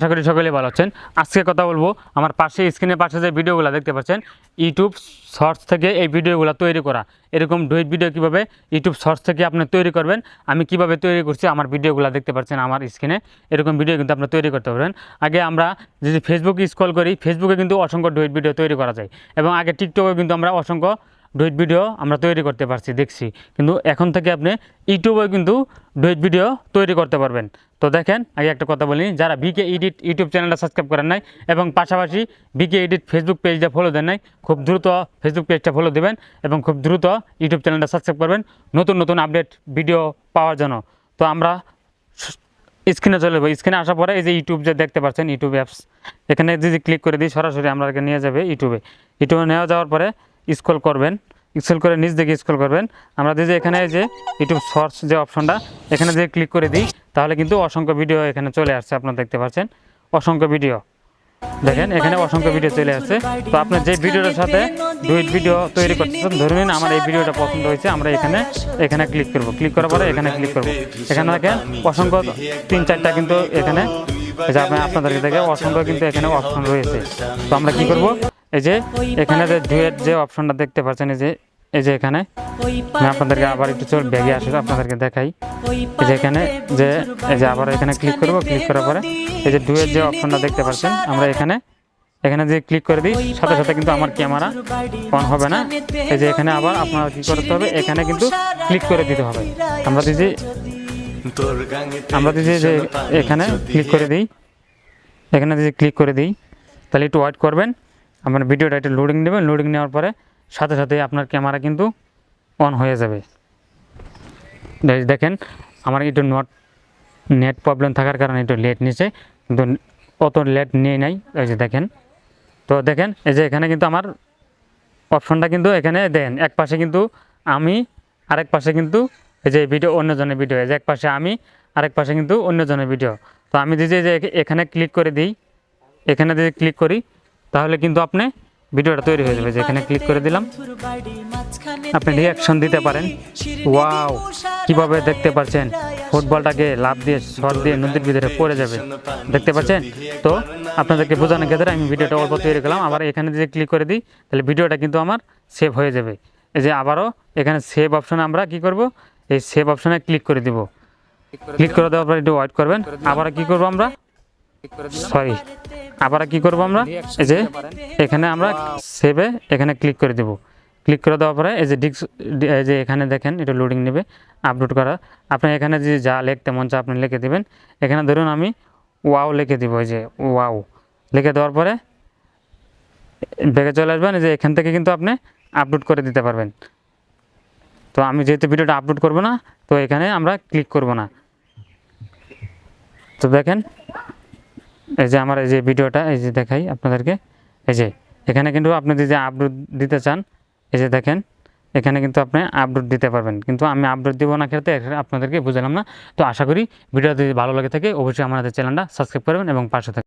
আশা করি সকলেই ভালো আছেন। আজকে কথা বলব, আমার পাশে স্ক্রিনের পাশে যে ভিডিওগুলো দেখতে পাচ্ছেন ইউটিউব শর্টস থেকে এই ভিডিওগুলো তৈরি করা। এরকম ডুইট ভিডিও কীভাবে ইউটিউব শর্টস থেকে আপনি তৈরি করবেন, আমি কীভাবে তৈরি করছি আমার ভিডিওগুলো দেখতে পাচ্ছেন আমার স্ক্রিনে এরকম ভিডিও কিন্তু আপনি তৈরি করতে পারবেন। আগে আমরা যদি ফেসবুক স্ক্রল করি ফেসবুকে কিন্তু অসংখ্য ডুইট ভিডিও তৈরি করা যায় এবং আগে টিকটকে কিন্তু আমরা অসংখ্য ডুইট ভিডিও আমরা তৈরি করতে পারছি, দেখছি। কিন্তু এখন থেকে আপনি ইউটিউবে কিন্তু ডুইট ভিডিও তৈরি করতে পারবেন। তো দেখেন, আগে একটা কথা বলি, যারা বিকে এডিট ইউটিউব চ্যানেলটা সাবস্ক্রাইব করেন নাই এবং পাশাপাশি বিকে এডিট ফেসবুক পেজটা ফলো দেন নাই, খুব দ্রুত ফেসবুক পেজটা ফলো দেবেন এবং খুব দ্রুত ইউটিউব চ্যানেলটা সাবস্ক্রাইব করবেন নতুন নতুন আপডেট ভিডিও পাওয়ার জন্য। তো আমরা স্ক্রিনে চলে যাব। স্ক্রিনে আসার পরে এই যে ইউটিউব যে দেখতে পাচ্ছেন, ইউটিউব অ্যাপস এখানে যদি ক্লিক করে দিই, সরাসরি আমরা নিয়ে যাবে ইউটিউবে। ইউটিউবে নেওয়া যাওয়ার পরে স্ক্রল করবেন স্ক্রল করে নিচ দিকে স্ক্রল করবেন। আমরা যদি এখানে যে ইউটিউব শর্টস যে অপশনটা এখানে যদি ক্লিক করে দিই, তাহলে কিন্তু অসংখ্য ভিডিও এখানে চলে আসছে, আপনারা দেখতে পাচ্ছেন। অসংখ্য ভিডিও দেখেন, এখানে অসংখ্য ভিডিও চলে আসছে। তো আপনার যে ভিডিওটার সাথে ডুইট ভিডিও তৈরি করতেছেন, ধরে নিন আমার এই ভিডিওটা পছন্দ হয়েছে, আমরা এখানে এখানে ক্লিক করব। ক্লিক করার পরে এখানে ক্লিক করব। এখানে দেখেন, অসংখ্য তিন চারটা কিন্তু এখানে যে আপনাদেরকে দেখে অসংখ্য কিন্তু এখানে অপশন রয়েছে। তো আমরা কি করব? এই যে এখানে যে ডুয়েট যে অপশনটা দেখতে পাচ্ছেন এই যে এই যে এখানে। আমি আপনাদেরকে আবার একটু চল ব্যাগে আসে আপনাদেরকে দেখাই। এই যে এখানে যে এই যে আবার এখানে ক্লিক করব ক্লিক করার পরে এই যে ডুয়েট যে অপশনটা দেখতে পাচ্ছেন আমরা এখানে এখানে যে ক্লিক করে দিই সাথে সাথে কিন্তু আমার ক্যামেরা অন হবে না। এই যে এখানে আবার আপনার কি করতে হবে এখানে কিন্তু ক্লিক করে দিতে হবে। আমরা যদি আমরা যদি যে এখানে ক্লিক করে দিই এখানে যদি ক্লিক করে দিই তাহলে একটু ওয়েট করবেন। আপনার ভিডিওটা একটু লোডিং নেবেন লোডিং নেওয়ার পরে সাথে সাথে আপনার ক্যামেরা কিন্তু অন হয়ে যাবে। দেখেন, আমার একটু নট নেট প্রবলেম থাকার কারণে একটু লেট নিচে কিন্তু অত লেট নিয়ে নাই। এই যে দেখেন, তো দেখেন, এই যে এখানে কিন্তু আমার অপশনটা কিন্তু এখানে দেন। এক পাশে কিন্তু আমি, আরেক পাশে কিন্তু এই যে ভিডিও অন্যজনের ভিডিও এই যে এক পাশে আমি, আরেক পাশে কিন্তু অন্যজনের ভিডিও তো আমি যদি যে এখানে ক্লিক করে দিই, এখানে যদি ক্লিক করি তাহলে কিন্তু আপনি ভিডিওটা তৈরি হয়ে যাবে যে এখানে ক্লিক করে দিলাম। আপনি রিয়াকশন দিতে পারেন। ওয়াও কীভাবে দেখতে পাচ্ছেন? ফুটবলটাকে লাভ দিয়ে শট দিয়ে নদীর ভিতরে পড়ে যাবে। দেখতে পাচ্ছেন? তো আপনাদেরকে বোঝানোর ক্ষেত্রে আমি ভিডিওটা অল্প তৈরি করলাম। আবার এখানে যদি ক্লিক করে দিই, তাহলে ভিডিওটা কিন্তু আমার সেভ হয়ে যাবে। এই যে আবারও এখানে সেভ অপশানে আমরা কি করব? এই সেভ অপশানে ক্লিক করে দিব। ক্লিক করে দেওয়ার পর একটু ওয়েট করবেন। আবার কি করব আমরা? সরি আবার কি করব আমরা? এই যে এখানে আমরা সেভে এখানে ক্লিক করে দেব। ক্লিক করে দেওয়ার পরে এই যে ডিক্স এই যে এখানে দেখেন এটা লোডিং নেবে আপলোড করা। আপনি এখানে যে যা লিখতে মন চা আপনি লিখে দেবেন। এখানে ধরুন আমি ওয়াও লিখে দিব এই যে ওয়াও লিখে দেওয়ার পরে ব্যাগে চলে আসবেন এই যে এখান থেকে কিন্তু আপনি আপলোড করে দিতে পারবেন। তো আমি যেহেতু ভিডিওটা আপলোড করব না তো এখানে আমরা ক্লিক করব না। তো দেখেন এই যে আমার এই যে ভিডিওটা, এই যে দেখাই আপনাদেরকে। এই যে, এখানে কিন্তু আপনি যদি আপলোড দিতে চান, এই যে দেখেন, এখানে কিন্তু আপনি আপলোড দিতে পারবেন। কিন্তু আমি আপলোড দিব না ক্ষেত্রে আপনাদেরকে বুঝলাম না। তো আশা করি ভিডিওটা যদি ভালো লাগে থাকে, অবশ্যই আমাদের চ্যানেলটা সাবস্ক্রাইব করবেন এবং পাশে থাকবেন।